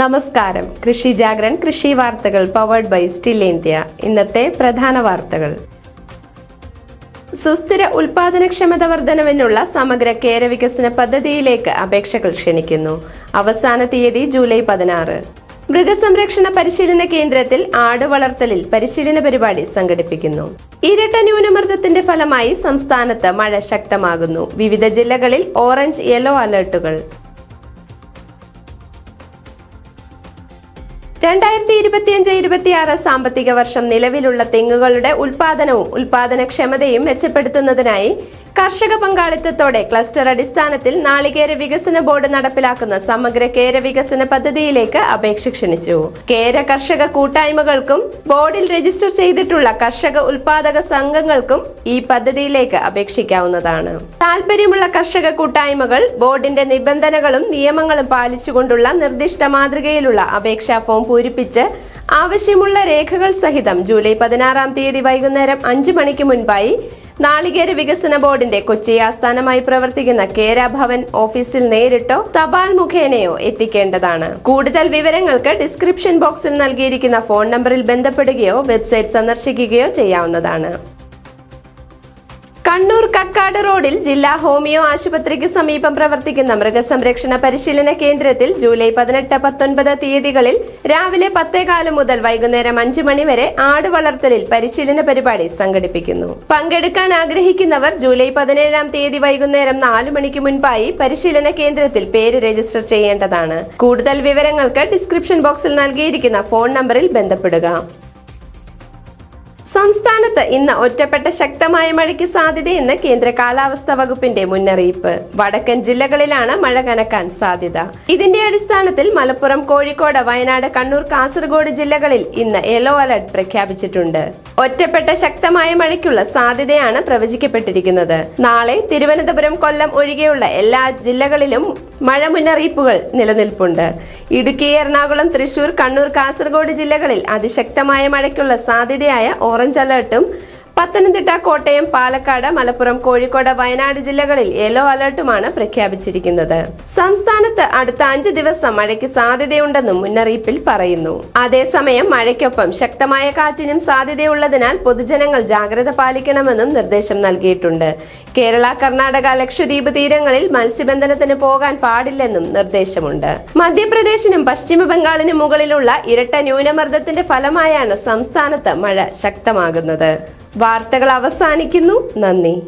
നമസ്കാരം. കൃഷി ജാഗ്രൻ കൃഷി വാർത്തകൾ പവേർഡ് ബൈ സ്റ്റിൽ ഇന്ത്യ ഇന്നത്തെ പ്രധാന വാർത്തകൾ. സുസ്ഥിര ഉൽപാദനക്ഷമത വർധനവിനുള്ള സമഗ്ര കേര വികസന പദ്ധതിയിലേക്ക് അപേക്ഷകൾ ക്ഷണിക്കുന്നു. അവസാന തീയതി ജൂലൈ പതിനാറ്. മൃഗസംരക്ഷണ പരിശീലന കേന്ദ്രത്തിൽ ആട് വളർത്തലിൽ പരിശീലന പരിപാടി സംഘടിപ്പിക്കുന്നു. ഇരട്ട ന്യൂനമർദ്ദത്തിന്റെ ഫലമായി സംസ്ഥാനത്ത് മഴ ശക്തമാകുന്നു. വിവിധ ജില്ലകളിൽ ഓറഞ്ച് യെല്ലോ അലർട്ടുകൾ. രണ്ടായിരത്തി ഇരുപത്തിയഞ്ച് ഇരുപത്തിയാറ് സാമ്പത്തിക വർഷം നിലവിലുള്ള തെങ്ങുകളുടെ ഉൽപാദനവും ഉൽപാദനക്ഷമതയും മെച്ചപ്പെടുത്തുന്നതിനായി കർഷക പങ്കാളിത്തത്തോടെ ക്ലസ്റ്റർ അടിസ്ഥാനത്തിൽ നാളികേര വികസന ബോർഡ് നടപ്പിലാക്കുന്ന സമഗ്ര കേര വികസന പദ്ധതിയിലേക്ക് അപേക്ഷ ക്ഷണിച്ചു. കേര കർഷക കൂട്ടായ്മകൾക്കും ബോർഡിൽ രജിസ്റ്റർ ചെയ്തിട്ടുള്ള കർഷക ഉൽപാദക സംഘങ്ങൾക്കും ഈ പദ്ധതിയിലേക്ക് അപേക്ഷിക്കാവുന്നതാണ്. താല്പര്യമുള്ള കർഷക കൂട്ടായ്മകൾ ബോർഡിന്റെ നിബന്ധനകളും നിയമങ്ങളും പാലിച്ചുകൊണ്ടുള്ള നിർദ്ദിഷ്ട മാതൃകയിലുള്ള അപേക്ഷാ ഫോം പൂരിപ്പിച്ച് ആവശ്യമുള്ള രേഖകൾ സഹിതം ജൂലൈ പതിനാറാം തീയതി വൈകുന്നേരം അഞ്ചു മണിക്ക് മുൻപായി നാളികേര വികസന ബോർഡിന്റെ കൊച്ചി ആസ്ഥാനമായി പ്രവർത്തിക്കുന്ന കേര ഭവൻ ഓഫീസിൽ നേരിട്ടോ തപാൽ മുഖേനയോ എത്തിക്കേണ്ടതാണ്. കൂടുതൽ വിവരങ്ങൾക്ക് ഡിസ്ക്രിപ്ഷൻ ബോക്സിൽ നൽകിയിരിക്കുന്ന ഫോൺ നമ്പറിൽ ബന്ധപ്പെടുകയോ വെബ്സൈറ്റ് സന്ദർശിക്കുകയോ ചെയ്യാവുന്നതാണ്. കണ്ണൂർ കക്കാട് റോഡിൽ ജില്ലാ ഹോമിയോ ആശുപത്രിക്ക് സമീപം പ്രവർത്തിക്കുന്ന മൃഗസംരക്ഷണ പരിശീലന കേന്ദ്രത്തിൽ ജൂലൈ പതിനെട്ട് പത്തൊൻപത് തീയതികളിൽ രാവിലെ പത്തേകാൽ മുതൽ വൈകുന്നേരം അഞ്ചു മണി വരെ ആട് വളർത്തലിൽ പരിശീലന പരിപാടി സംഘടിപ്പിക്കുന്നു. പങ്കെടുക്കാൻ ആഗ്രഹിക്കുന്നവർ ജൂലൈ പതിനേഴാം തീയതി വൈകുന്നേരം നാലു മണിക്ക് മുൻപായി പരിശീലന കേന്ദ്രത്തിൽ പേര് രജിസ്റ്റർ ചെയ്യേണ്ടതാണ്. കൂടുതൽ വിവരങ്ങൾക്ക് ഡിസ്ക്രിപ്ഷൻ ബോക്സിൽ നൽകിയിരിക്കുന്ന ഫോൺ നമ്പറിൽ ബന്ധപ്പെടുക. സംസ്ഥാനത്ത് ഇന്ന് ഒറ്റപ്പെട്ട ശക്തമായ മഴയ്ക്ക് സാധ്യതയെന്ന് കേന്ദ്ര കാലാവസ്ഥാ വകുപ്പിന്റെ മുന്നറിയിപ്പ്. വടക്കൻ ജില്ലകളിലാണ് മഴ കനക്കാൻ സാധ്യത. ഇതിന്റെ അടിസ്ഥാനത്തിൽ മലപ്പുറം കോഴിക്കോട് വയനാട് കണ്ണൂർ കാസർഗോഡ് ജില്ലകളിൽ ഇന്ന് യെല്ലോ അലർട്ട് പ്രഖ്യാപിച്ചിട്ടുണ്ട്. ഒറ്റപ്പെട്ട ശക്തമായ മഴയ്ക്കുള്ള സാധ്യതയാണ് പ്രവചിക്കപ്പെട്ടിരിക്കുന്നത്. നാളെ തിരുവനന്തപുരം കൊല്ലം ഒഴികെയുള്ള എല്ലാ ജില്ലകളിലും മഴ മുന്നറിയിപ്പുകൾ നിലനിൽപ്പുണ്ട്. ഇടുക്കി എറണാകുളം തൃശൂർ കണ്ണൂർ കാസർഗോഡ് ജില്ലകളിൽ അതിശക്തമായ മഴയ്ക്കുള്ള സാധ്യതയായ ഓറഞ്ച് അലർട്ടും പത്തനംതിട്ട കോട്ടയം പാലക്കാട് മലപ്പുറം കോഴിക്കോട് വയനാട് ജില്ലകളിൽ യെല്ലോ അലർട്ടുമാണ് പ്രഖ്യാപിച്ചിരിക്കുന്നത്. സംസ്ഥാനത്ത് അടുത്ത അഞ്ച് ദിവസം മഴയ്ക്ക് സാധ്യതയുണ്ടെന്നും മുന്നറിയിപ്പിൽ പറയുന്നു. അതേസമയം മഴയ്ക്കൊപ്പം ശക്തമായ കാറ്റിനും സാധ്യതയുള്ളതിനാൽ പൊതുജനങ്ങൾ ജാഗ്രത പാലിക്കണമെന്നും നിർദ്ദേശം നൽകിയിട്ടുണ്ട്. കേരള കർണാടക ലക്ഷദ്വീപ് തീരങ്ങളിൽ മത്സ്യബന്ധനത്തിന് പോകാൻ പാടില്ലെന്നും നിർദ്ദേശമുണ്ട്. മധ്യപ്രദേശിനും പശ്ചിമ ബംഗാളിനും മുകളിലുള്ള ഇരട്ട ന്യൂനമർദ്ദത്തിന്റെ ഫലമായാണ് സംസ്ഥാനത്ത് മഴ ശക്തമാകുന്നത്. വാർത്തകൾ അവസാനിക്കുന്നു. നന്ദി.